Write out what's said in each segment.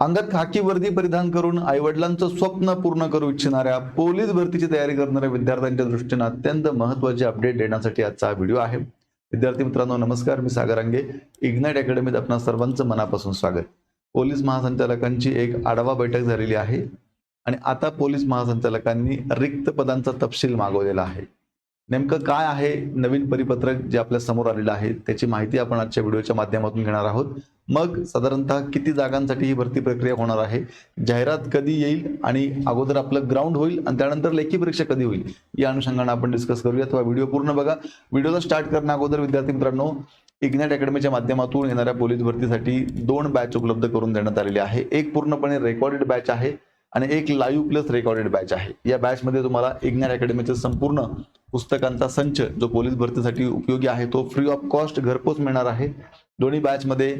अंगात खाकी वर्दी परिधान करून आईवडिलांचं स्वप्न पूर्ण करू इच्छिणाऱ्या पोलीस भरतीची तयारी करणाऱ्या विद्यार्थ्यांच्या दृष्टीनं अत्यंत महत्त्वाचे अपडेट देण्यासाठी आजचा हा व्हिडिओ आहे. विद्यार्थी मित्रांनो नमस्कार. मी सागर अंगे इग्नाइट अकॅडमीत आपणा सर्वांचं मनापासून स्वागत. पोलीस महासंचालकांची एक आढावा बैठक झालेली आहे आणि आता पोलीस महासंचालकांनी रिक्त पदांचा तपशील मागवलेला आहे. नेमकं काय आहे नवीन परिपत्रक जे आपल्यासमोर आलेलं आहे? त्याची माहिती आपण आजच्या व्हिडिओच्या माध्यमातून घेणार आहोत. मग साधारणतः किती जागांसाठी ही भरती प्रक्रिया होणार आहे? जाहिरात कधी येईल आणि अगोदर आपलं ग्राउंड होईल आणि त्यानंतर लेखी परीक्षा कधी होईल? या अनुषंगाने आपण डिस्कस करूया तेव्हा व्हिडिओ पूर्ण बघा. व्हिडिओला स्टार्ट करण्या अगोदर विद्यार्थी मित्रांनो इग्नॅट अकॅडमीच्या माध्यमातून येणाऱ्या पोलीस भरतीसाठी दोन बॅच उपलब्ध करून देण्यात आलेली आहे. एक पूर्णपणे रेकॉर्डेड बॅच आहे. आणि एक लाईव्ह प्लस रेकॉर्डेड बॅच आहे. या बॅचमध्ये तुम्हाला इग्नॅर अकॅडमीचे संपूर्ण पुस्तकांचा संच जो पोलीस भरतीसाठी उपयोगी आहे तो फ्री ऑफ कॉस्ट घरपोच मिळणार आहे. दोन्ही बॅचमध्ये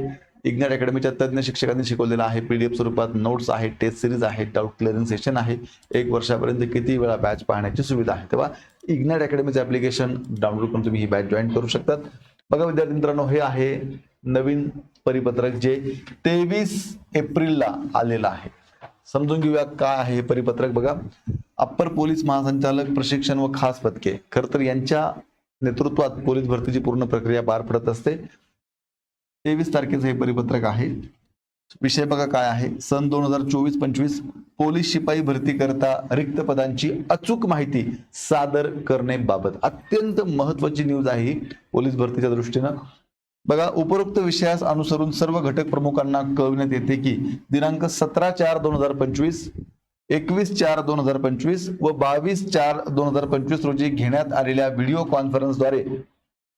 इग्नॅर अकॅडमीच्या तज्ज्ञ शिक्षकांनी शिकवलेला आहे. पीडीएफ स्वरूपात नोट्स आहेत टेस्ट सिरीज आहे डाऊट क्लिअरिंग सेशन आहे. एक वर्षापर्यंत किती वेळा बॅच पाहण्याची सुविधा आहे? तेव्हा इग्नॅर अकॅडमीचं ऍप्लिकेशन डाउनलोड करून तुम्ही ही बॅच जॉईन करू शकतात. बघा विद्यार्थी मित्रांनो हे आहे नवीन परिपत्रक जे तेवीस एप्रिलला आलेलं आहे. समजून घेऊया काय आहे हे परिपत्रक. बघा अप्पर पोलीस महासंचालक प्रशिक्षण व खास पदके. खर तर यांच्या नेतृत्वात पोलीस भरतीची पूर्ण प्रक्रिया पार पडत असते. तेवीस तारखेचं हे परिपत्रक आहे. विषय बघा काय आहे. सन दोन हजार चोवीस पंचवीस पोलीस शिपाई भरती करता रिक्त पदांची अचूक माहिती सादर करण्याबाबत अत्यंत महत्वाची न्यूज आहे ही पोलीस भरतीच्या दृष्टीनं. बघा उपरोक्त विषयास अनुसरून सर्व घटक प्रमुखांना कळविण्यात येते की दिनांक सतरा चार दोन हजार पंचवीस एकवीस चार दोन हजार पंचवीस व बावीस चार दोन हजार पंचवीस रोजी घेण्यात आलेल्या व्हिडिओ कॉन्फरन्सद्वारे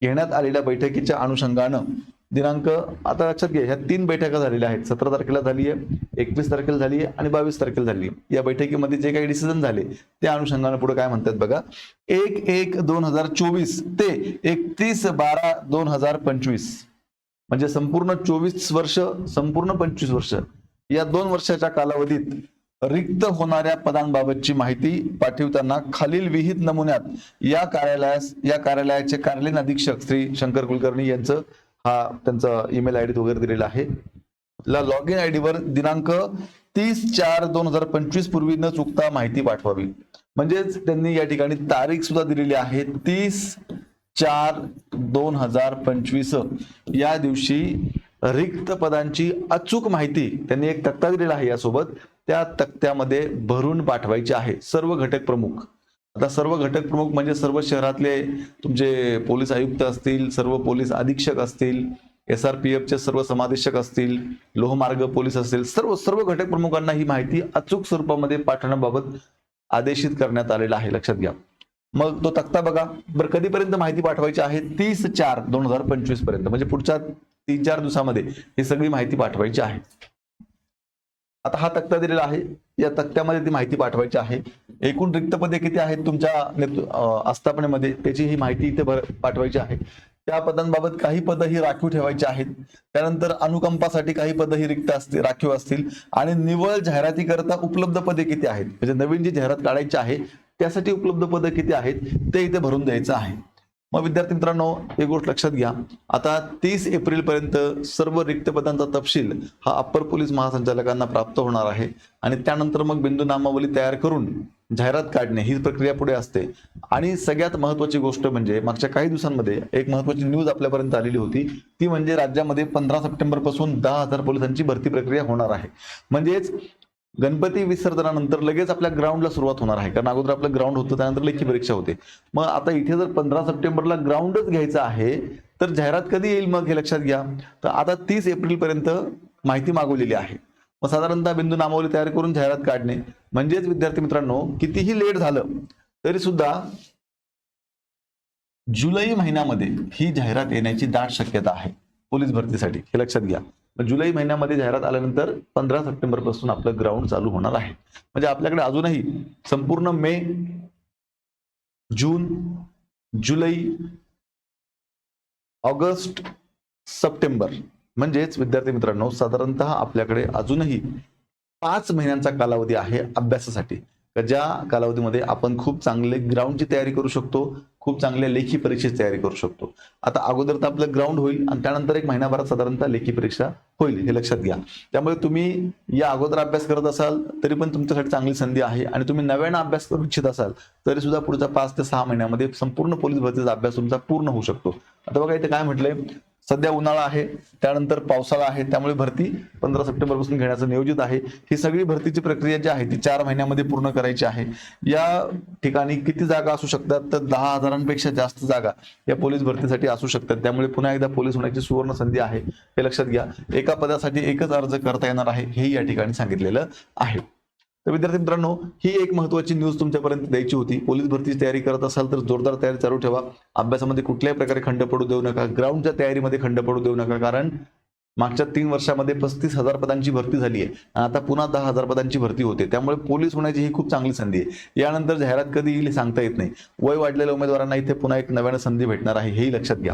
घेण्यात आलेल्या बैठकीच्या अनुषंगानं दिनांक आता लक्षात घ्या ह्या तीन बैठका झालेल्या आहेत. सतरा तारखेला झाली आहे एकवीस तारखेला झाली आहे आणि बावीस तारखेला झाली या बैठकीमध्ये जे काही डिसिजन झाले त्या अनुषंगाने पुढे काय म्हणतात बघा? एक एक दोन हजार चोवीस ते एकतीस बारा दोन हजार पंचवीस. म्हणजे संपूर्ण चोवीस वर्ष संपूर्ण पंचवीस वर्ष या दोन वर्षाच्या कालावधीत रिक्त होणाऱ्या पदांबाबतची माहिती पाठवताना खालील विहित नमुन्यात या कार्यालयास या कार्यालयाचे कार्यालयीन अधीक्षक श्री शंकर कुलकर्णी यांचं हा त्यांचा ईमेल आय डी वगैरे दिलेला आहे. ला लॉग इन आय वर दिनांक तीस चार दोन हजार पंचवीस पूर्वी न चुकता माहिती पाठवावी. म्हणजेच त्यांनी या ठिकाणी तारीख सुद्धा दिलेली आहे तीस चार दोन हजार पंचवीस. या दिवशी रिक्त पदांची अचूक माहिती त्यांनी एक तक्ता दिलेला आहे यासोबत त्या तक्त्यामध्ये भरून पाठवायची आहे सर्व घटक प्रमुख. आता सर्व घटक प्रमुख म्हणजे सर्व शहरातले तुमचे पोलीस आयुक्त असतील सर्व पोलीस अधीक्षक असतील एस आर पी एफचे सर्व समादेशक असतील लोहमार्ग पोलीस असतील सर्व सर्व घटक प्रमुखांना ही माहिती अचूक स्वरूपामध्ये पाठवण्याबाबत आदेशित करण्यात आलेला आहे. लक्षात घ्या. मग तो तक्ता बघा. बरं कधीपर्यंत माहिती पाठवायची आहे? तीस चार दोन हजार पंचवीसपर्यंत. म्हणजे पुढच्या तीन चार दिवसामध्ये ही सगळी माहिती पाठवायची आहे. आता हा तक्ता दिलेला आहे. या तक्त्यामध्ये ती माहिती पाठवायची आहे. एकूण रिक्त पदे किती आहेत तुमच्या आस्थापनेमध्ये? त्याची ही माहिती इथे पाठवायची आहे. त्या पदांबाबत काही पद ही राखीव ठेवायची आहेत. त्यानंतर अनुकंपासाठी काही पद ही रिक्त असतील राखीव असतील. आणि निवळ जाहिरातीकरता उपलब्ध पदे किती आहेत? म्हणजे नवीन जी जाहिरात काढायची आहे त्यासाठी उपलब्ध पदं किती आहेत? ते इथे भरून द्यायचं आहे. मग विद्यार्थी मित्रांनो एक गोष्ट लक्षात घ्या. आता तीस एप्रिल पर्यंत सर्व रिक्त पदांचा तपशील हा अप्पर पोलीस महासंचालकांना प्राप्त होणार आहे. आणि त्यानंतर मग बिंदू नामावली तयार करून जाहिरात काढणे ही प्रक्रिया पुढे असते. आणि सगळ्यात महत्वाची गोष्ट म्हणजे मागच्या काही दिवसांमध्ये एक महत्वाची न्यूज आपल्यापर्यंत आलेली होती. ती म्हणजे राज्यामध्ये पंधरा सप्टेंबरपासून दहा हजार पोलिसांची भरती प्रक्रिया होणार आहे. म्हणजेच गणपती विसर्जनानंतर लगेच आपल्या ग्राउंडला सुरुवात होणार आहे. कारण अगोदर आपलं ग्राउंड होतं त्यानंतर लेखी परीक्षा होते. मग आता इथे जर पंधरा सप्टेंबरला ग्राउंडच घ्यायचं आहे तर जाहिरात कधी येईल मग हे लक्षात घ्या. तर आता तीस एप्रिल पर्यंत माहिती मागवलेली आहे. मग साधारणतः बिंदू नामावली तयार करून जाहिरात काढणे. म्हणजेच विद्यार्थी मित्रांनो कितीही लेट झालं तरी सुद्धा जुलै महिन्यामध्ये ही जाहिरात येण्याची दाट शक्यता आहे. पोलीस भरतीसाठी हे लक्षात घ्या. जुलै महिन्यामध्ये जाहिरात आल्यानंतर पंधरा सप्टेंबरपासून आपलं ग्राउंड चालू होणार आहे. म्हणजे आपल्याकडे अजूनही संपूर्ण मे जून जुलै ऑगस्ट सप्टेंबर म्हणजेच विद्यार्थी मित्रांनो साधारणतः आपल्याकडे अजूनही पाच महिन्यांचा कालावधी आहे अभ्यासासाठी. का ज्या कालावधीमध्ये आपण खूप चांगले ग्राउंडची तयारी करू शकतो खूप चांगल्या लेखी परीक्षेची तयारी करू शकतो. आता अगोदर तर आपलं ग्राउंड होईल आणि त्यानंतर एक महिनाभरात साधारणतः लेखी परीक्षा होईल हे लक्षात घ्या. त्यामुळे तुम्ही या अगोदर अभ्यास करत असाल तरी पण तुमच्यासाठी चांगली संधी आहे आणि तुम्ही नव्यानं अभ्यास करू इच्छित असाल तरी सुद्धा पुढच्या पाच ते सहा महिन्यामध्ये संपूर्ण पोलीस भरतीचा अभ्यास तुमचा पूर्ण होऊ शकतो. आता बघा इथे काय म्हटलंय? सध्या उन्हाळा आहे त्यानंतर पावसाळा आहे त्यामुळे भरती पंधरा सप्टेंबरपासून घेण्याचं नियोजित आहे. ही सगळी भरतीची प्रक्रिया जी आहे ती चार महिन्यामध्ये पूर्ण करायची आहे. या ठिकाणी किती जागा असू शकतात? तर दहा हजारांपेक्षा जास्त जागा या पोलीस भरतीसाठी असू शकतात. त्यामुळे पुन्हा एकदा पोलीस होण्याची सुवर्ण संधी आहे हे लक्षात घ्या. एका पदासाठी एकच अर्ज करता येणार आहे हेही या ठिकाणी सांगितलेलं आहे. तर विद्यार्थी मित्रांनो ही एक महत्वाची न्यूज तुमच्यापर्यंत द्यायची होती. पोलीस भरतीची तयारी करत असाल तर जोरदार तयारी चालू ठेवा. अभ्यासामध्ये कुठल्याही प्रकारे खंड पडू देऊ नका. ग्राउंडच्या तयारीमध्ये खंड पडू देऊ नका कारण मागच्या तीन वर्षामध्ये पस्तीस हजार पदांची भरती झाली आहे आणि आता पुन्हा दहा हजार पदांची भरती होते. त्यामुळे पोलीस होण्याची ही खूप चांगली संधी आहे. यानंतर जाहिरात कधी येईल सांगता येत नाही. वय वाढलेल्या उमेदवारांना इथे पुन्हा एक नव्यानं संधी भेटणार आहे हेही लक्षात घ्या.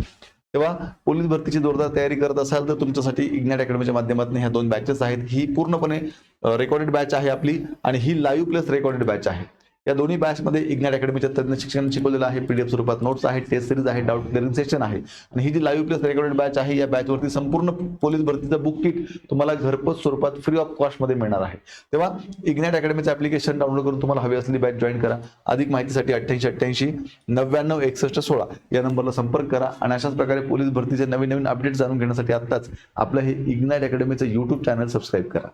तेव्हा पोलीस भरतीची जोरदार तयारी करत असाल तर तुमच्यासाठी इग्नॅट अकॅडमीच्या माध्यमातून ह्या दोन बॅचेस आहेत. ही पूर्णपणे रेकॉर्डेड बॅच आहे आपली आणि ही लाईव्ह प्लस रेकॉर्डेड बॅच आहे. या दोन्ही बॅचमध्ये इग्नॅट अकॅडमीच्या तज्ञ शिक्षण शिकवलेलं आहे. पीडीएफ स्वरूपात नोट्स आहेत टेस्ट सिरीज आहे डाऊट क्लिअरिंग सेशन आहे. आणि ही जी लाईव्ह प्लस रेकॉर्डेड बॅच आहे या बॅचवरती संपूर्ण पोलीस भरतीचं बुक किट तुम्हाला घरपोच स्वरूपात फ्री ऑफ कॉस्टमध्ये मिळणार आहे. तेव्हा इग्नॅट अकॅडमीचं ऍप्लिकेशन डाउनलोड करून तुम्हाला हवी असलेली बॅच जॉईन करा. अधिक माहितीसाठी अठ्ठ्याऐंशी अठ्ठ्याऐंशी नव्याण्णव एकसष्ट सोळा या नंबरला संपर्क करा. आणि अशाच प्रकारे पोलीस भरतीचे नवीन नवीन अपडेट जाणून घेण्यासाठी आत्ताच आपलं हे इग्नॅट अकॅडमीचं युट्यूब चॅनल सबस्क्राईब करा.